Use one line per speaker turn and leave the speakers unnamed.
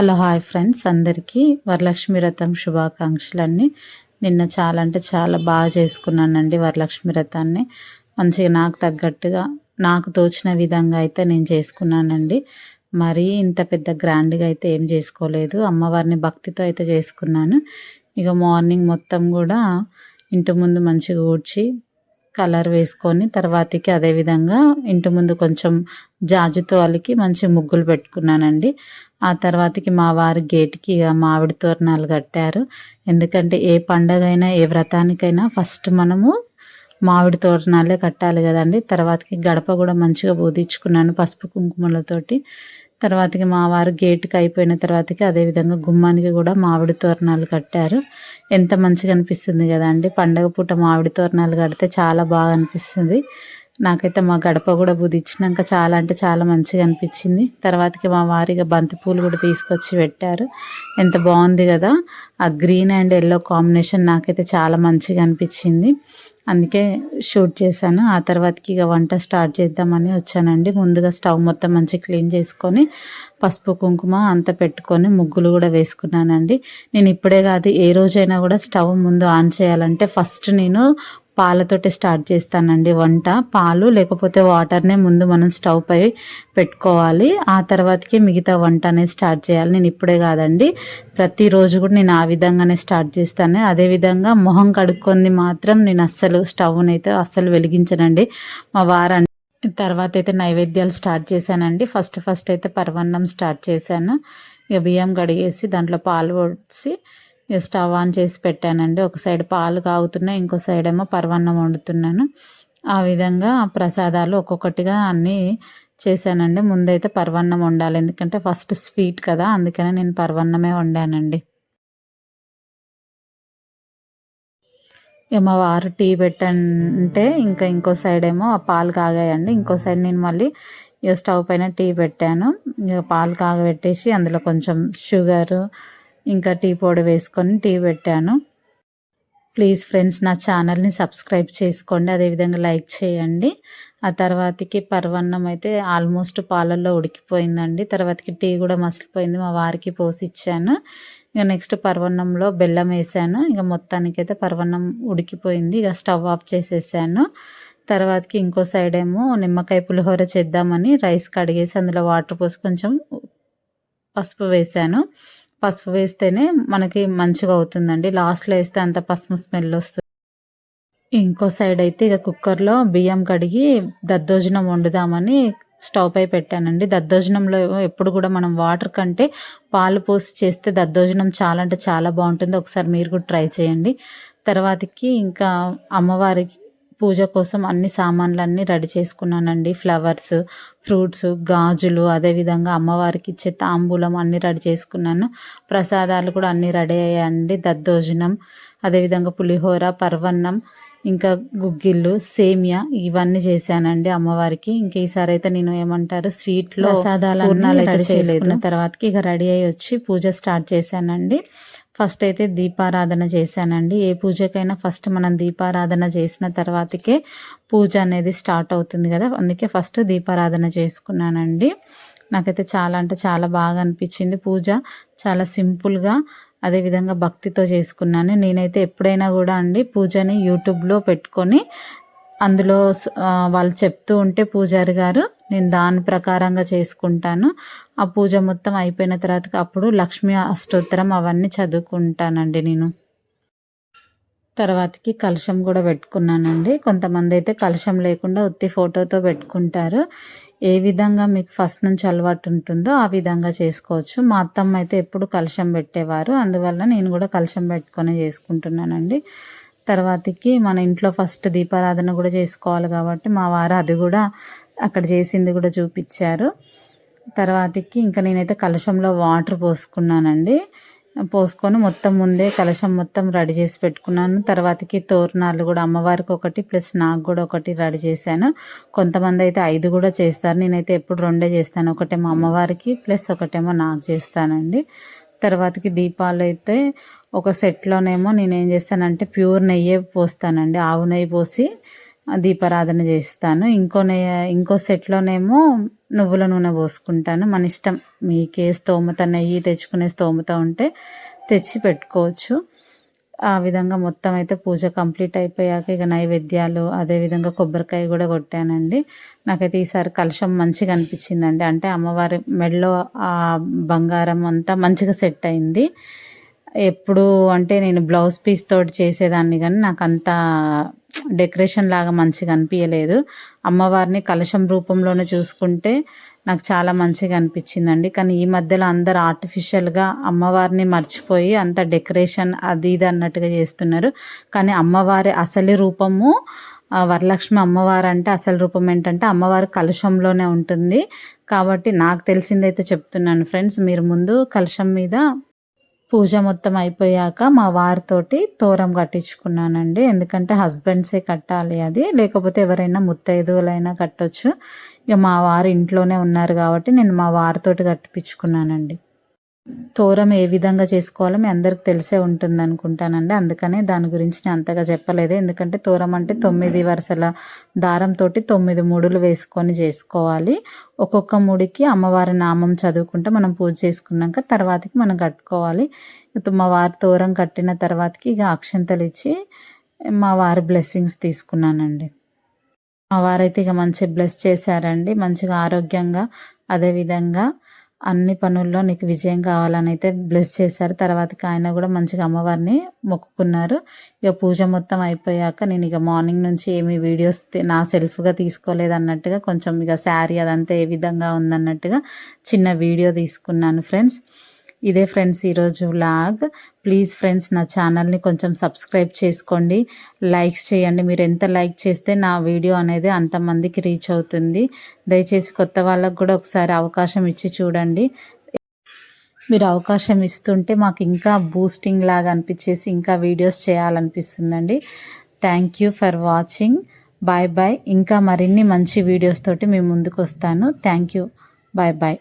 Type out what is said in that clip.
Hello hi friends. అందరికీ వరలక్ష్మి వ్రతం శుభాకాంక్షలన్నీ. నిన్న చాలా అంటే చాలా బాగా చేసుకున్నానండి వరలక్ష్మి వ్రతాన్ని మంచిగా నాకు తగ్గట్టుగా నాకు తోచిన విధంగా అయితే నేను చేసుకున్నానండి. మరీ ఇంత పెద్ద గ్రాండ్గా అయితే ఏం చేసుకోలేదు. అమ్మవారిని భక్తితో అయితే చేసుకున్నాను. ఇక మార్నింగ్ మొత్తం కూడా ఇంటి ముందు మంచిగా ఊడ్చి కలర్ వేసుకొని తర్వాతకి అదేవిధంగా ఇంటి ముందు కొంచెం జాజుతో అలికి మంచి ముగ్గులు పెట్టుకున్నానండి. ఆ తర్వాతకి మా వారి గేట్కి ఇక మామిడి తోరణాలు కట్టారు. ఎందుకంటే ఏ పండగైనా ఏ వ్రతానికైనా ఫస్ట్ మనము మామిడి తోరణాలే కట్టాలి కదండి. తర్వాతకి గడప కూడా మంచిగా బోధించుకున్నాను పసుపు కుంకుమలతోటి. తర్వాతకి మా వారు గేటుకి అయిపోయిన తర్వాతకి అదేవిధంగా గుమ్మానికి కూడా మామిడి తోరణాలు కట్టారు. ఎంత మంచిగా అనిపిస్తుంది కదండి పండగ పూట మామిడి తోరణాలు కడితే చాలా బాగా అనిపిస్తుంది. నాకైతే మా గడప కూడా బుదిచ్చినాక చాలా అంటే చాలా మంచిగా అనిపించింది. తర్వాతకి మా వారిగా బంతి పూలు కూడా తీసుకొచ్చి పెట్టారు. ఎంత బాగుంది కదా. ఆ గ్రీన్ అండ్ ఎల్లో కాంబినేషన్ నాకైతే చాలా మంచిగా అనిపించింది. అందుకే షూట్ చేశాను. ఆ తర్వాతకి ఇక వంట స్టార్ట్ చేద్దామని వచ్చానండి. ముందుగా స్టవ్ మొత్తం మంచిగా క్లీన్ చేసుకొని పసుపు కుంకుమ అంతా పెట్టుకొని ముగ్గులు కూడా వేసుకున్నానండి. నేను ఇప్పుడే కాదు ఏ రోజైనా కూడా స్టవ్ ముందు ఆన్ చేయాలంటే ఫస్ట్ నేను పాలతోటి స్టార్ట్ చేస్తానండి వంట. పాలు లేకపోతే వాటర్నే ముందు మనం స్టవ్ పై పెట్టుకోవాలి. ఆ తర్వాతకి మిగతా వంట అనేది స్టార్ట్ చేయాలి. నేను ఇప్పుడే కాదండి. ప్రతిరోజు కూడా నేను ఆ విధంగానే స్టార్ట్ చేస్తాను. అదేవిధంగా మొహం కడుక్కొని మాత్రం నేను అస్సలు స్టవ్ని అయితే అస్సలు వెలిగించనండి. మా వారం తర్వాత అయితే నైవేద్యాలు స్టార్ట్ చేశానండి. ఫస్ట్ ఫస్ట్ అయితే పర్వన్నం స్టార్ట్ చేశాను. ఇక బియ్యం కడిగేసి దాంట్లో పాలు పోసి స్టవ్ ఆన్ చేసి పెట్టానండి. ఒక సైడ్ పాలు కాగుతున్నాయి ఇంకో సైడ్ ఏమో పర్వన్నం వండుతున్నాను. ఆ విధంగా ప్రసాదాలు ఒక్కొక్కటిగా అన్నీ చేశానండి. ముందైతే పర్వన్నం వండాలి ఎందుకంటే ఫస్ట్ స్వీట్ కదా అందుకనే నేను పర్వన్నమే వండానండి. ఇక మా వారు టీ పెట్టంటే ఇంకా ఇంకో సైడ్ ఏమో ఆ పాలు కాగాయండి. ఇంకో సైడ్ నేను మళ్ళీ ఇక స్టవ్ పైన టీ పెట్టాను. ఇక పాలు కాగబెట్టేసి అందులో కొంచెం షుగరు ఇంకా టీ పొడి వేసుకొని టీ పెట్టాను. ప్లీజ్ ఫ్రెండ్స్ నా ఛానల్ని సబ్స్క్రైబ్ చేసుకోండి. అదేవిధంగా లైక్ చేయండి. ఆ తర్వాతకి పర్వన్నం అయితే ఆల్మోస్ట్ పాలల్లో ఉడికిపోయిందండి. తర్వాతకి టీ కూడా మసిలిపోయింది. మా వారికి పోసి ఇచ్చాను ఇక నెక్స్ట్ పర్వన్నంలో బెల్లం వేసాను. ఇక మొత్తానికైతే పర్వన్నం ఉడికిపోయింది. ఇక స్టవ్ ఆఫ్ చేసేసాను. తర్వాతకి ఇంకో సైడ్ ఏమో నిమ్మకాయ పులిహోర చేద్దామని రైస్ కడిగేసి అందులో వాటర్ పోసి కొంచెం పసుపు వేసాను. పసుపు వేస్తేనే మనకి మంచిగా అవుతుందండి. లాస్ట్లో వేస్తే అంత పసుపు స్మెల్ వస్తుంది. ఇంకో సైడ్ అయితే ఇక కుక్కర్లో బియ్యం కడిగి దద్దోజనం వండుదామని స్టవ్ పై పెట్టానండి. దద్దోజనంలో ఎప్పుడు కూడా మనం వాటర్ కంటే పాలు పోసి చేస్తే దద్దోజనం చాలా అంటే చాలా బాగుంటుంది. ఒకసారి మీరు కూడా ట్రై చేయండి. తర్వాతకి ఇంకా అమ్మవారికి పూజ కోసం అన్ని సామాన్లు అన్నీ రెడీ చేసుకున్నానండి. ఫ్లవర్స్ ఫ్రూట్స్ గాజులు అదేవిధంగా అమ్మవారికి ఇచ్చే తాంబూలం అన్నీ రెడీ చేసుకున్నాను. ప్రసాదాలు కూడా అన్నీ రెడీ అయ్యాయండి. దద్దోజనం అదేవిధంగా పులిహోర పర్వన్నం ఇంకా గుగ్గిళ్ళు సేమియా ఇవన్నీ చేశానండి అమ్మవారికి. ఇంక ఈసారి అయితే నేను ఏమంటారు స్వీట్లో ప్రసాదాలు అయితే చేయలేదు. తర్వాతకి ఇక రెడీ అయ్యి వచ్చి పూజ స్టార్ట్ చేశానండి. ఫస్ట్ అయితే దీపారాధన చేశానండి. ఏ పూజకైనా ఫస్ట్ మనం దీపారాధన చేసిన తర్వాతకే పూజ అనేది స్టార్ట్ అవుతుంది కదా. అందుకే ఫస్ట్ దీపారాధన చేసుకున్నానండి. నాకైతే చాలా అంటే చాలా బాగా అనిపించింది పూజ. చాలా సింపుల్గా అదేవిధంగా భక్తితో చేసుకున్నాను. నేనైతే ఎప్పుడైనా కూడా అండి పూజని యూట్యూబ్లో పెట్టుకొని అందులో వాళ్ళు చెప్తూ ఉంటే పూజారి గారు నేను దాని ప్రకారంగా చేసుకుంటాను. ఆ పూజ మొత్తం అయిపోయిన తర్వాత అప్పుడు లక్ష్మీ అష్టోత్తరం అవన్నీ చదువుకుంటానండి నేను. తర్వాతకి కలశం కూడా పెట్టుకున్నానండి. కొంతమంది అయితే కలశం లేకుండా ఉత్తి ఫోటోతో పెట్టుకుంటారు. ఏ విధంగా మీకు ఫస్ట్ నుంచి అలవాటు ఉంటుందో ఆ విధంగా చేసుకోవచ్చు. మా అత్తమ్మ అయితే ఎప్పుడు కలశం పెట్టేవారు. అందువల్ల నేను కూడా కలశం పెట్టుకొని చేసుకుంటున్నానండి. తర్వాతకి మన ఇంట్లో ఫస్ట్ దీపారాధన కూడా చేసుకోవాలి కాబట్టి మా వారు అది కూడా అక్కడ చేసింది కూడా చూపించారు. తర్వాతకి ఇంకా నేనైతే కలశంలో వాటర్ పోసుకున్నానండి. పోసుకొని మొత్తం ముందే కలశం మొత్తం రెడీ చేసి పెట్టుకున్నాను. తర్వాతకి తోరణాలు కూడా అమ్మవారికి ఒకటి ప్లస్ నాకు కూడా ఒకటి రెడీ చేశాను. కొంతమంది అయితే ఐదు కూడా చేస్తారు. నేనైతే ఎప్పుడు రెండే చేస్తాను. ఒకటేమో అమ్మవారికి ప్లస్ ఒకటేమో నాకు చేస్తానండి. తర్వాతకి దీపాలు అయితే ఒక సెట్లోనేమో నేనేం చేస్తానంటే ప్యూర్ నెయ్యే పోస్తానండి. ఆవు నెయ్యి పోసి దీపారాధన చేస్తాను. ఇంకో ఇంకో సెట్లోనేమో నువ్వుల నూనె పోసుకుంటాను. మన ఇష్టం మీకే స్తోమత నెయ్యి తెచ్చుకునే స్తోమత ఉంటే తెచ్చి పెట్టుకోవచ్చు. ఆ విధంగా మొత్తం అయితే పూజ కంప్లీట్ అయిపోయాక ఇక నైవేద్యాలు అదేవిధంగా కొబ్బరికాయ కూడా కొట్టానండి. నాకైతే ఈసారి కలశం మంచిగా అనిపించిందండి. అంటే అమ్మవారి మెడలో ఆ బంగారం అంతా మంచిగా సెట్ అయింది. ఎప్పుడు అంటే నేను బ్లౌజ్ పీస్ తోటి చేసేదాన్ని కానీ నాకు అంత డెకరేషన్ లాగా మంచిగా అనిపించలేదు అమ్మవారిని కలశం రూపంలోనే చూసుకుంటే నాకు చాలా మంచిగా అనిపించిందండి. కానీ ఈ మధ్యలో అందరు ఆర్టిఫిషియల్గా అమ్మవారిని మర్చిపోయి అంత డెకరేషన్ అది ఇది అన్నట్టుగా చేస్తున్నారు. కానీ అమ్మవారి అసలు రూపము వరలక్ష్మి అమ్మవారు అంటే అసలు రూపం ఏంటంటే అమ్మవారు కలుషంలోనే ఉంటుంది. కాబట్టి నాకు తెలిసిందైతే చెప్తున్నాను ఫ్రెండ్స్ మీరు ముందు కలుషం మీద పూజ మొత్తం అయిపోయాక మా వారితోటి తోరం కట్టించుకున్నానండి. ఎందుకంటే హస్బెండ్సే కట్టాలి అది. లేకపోతే ఎవరైనా ముత్తైదువులైనా కట్టొచ్చు. ఇక మా వారు ఇంట్లోనే ఉన్నారు కాబట్టి నేను మా వారితోటి కట్టిపించుకున్నానండి తోరం ఏ విధంగా చేసుకోవాలో మీ అందరికి తెలిసే ఉంటుంది అనుకుంటానండి అందుకనే దాని గురించి నేను అంతగా చెప్పలేదు. ఎందుకంటే తోరం అంటే తొమ్మిది వరుసల దారంతో తొమ్మిది మూడులు వేసుకొని చేసుకోవాలి. ఒక్కొక్క ముడికి అమ్మవారి నామం చదువుకుంటే మనం పూజ చేసుకున్నాక తర్వాతకి మనం కట్టుకోవాలి. మా వారి తోరం కట్టిన తర్వాతకి ఇక అక్షంతలు ఇచ్చి మా వారి బ్లెస్సింగ్స్ తీసుకున్నానండి. మా వారైతే ఇక మంచిగా బ్లెస్ చేశారండి. మంచిగా ఆరోగ్యంగా అదేవిధంగా అన్ని పనుల్లో నీకు విజయం కావాలని అయితే బ్లెస్ చేశారు. తర్వాతకి ఆయన కూడా మంచిగా అమ్మవారిని మొక్కుకున్నారు. ఇక పూజ మొత్తం అయిపోయాక నేను ఇక మార్నింగ్ నుంచి ఏమి వీడియోస్ నా సెల్ఫ్గా తీసుకోలేదు అన్నట్టుగా కొంచెం ఇక శారీ అదంతా ఏ విధంగా ఉందన్నట్టుగా చిన్న వీడియో తీసుకున్నాను ఫ్రెండ్స్ ఇదే ఫ్రెండ్స్ ఈరోజు లాగ్. ప్లీజ్ ఫ్రెండ్స్ నా ఛానల్ని కొంచెం సబ్స్క్రైబ్ చేసుకోండి. లైక్స్ చేయండి. మీరు ఎంత లైక్ చేస్తే నా వీడియో అనేది అంతమందికి రీచ్ అవుతుంది. దయచేసి కొత్త వాళ్ళకు కూడా ఒకసారి అవకాశం ఇచ్చి చూడండి. మీరు అవకాశం ఇస్తుంటే మాకు ఇంకా బూస్టింగ్ లాగా అనిపించేసి ఇంకా videos చేయాలనిపిస్తుందండి. Thank you for watching bye bye ఇంకా మరిన్ని మంచి వీడియోస్ తోటి మేము ముందుకు వస్తాను. Thank you bye bye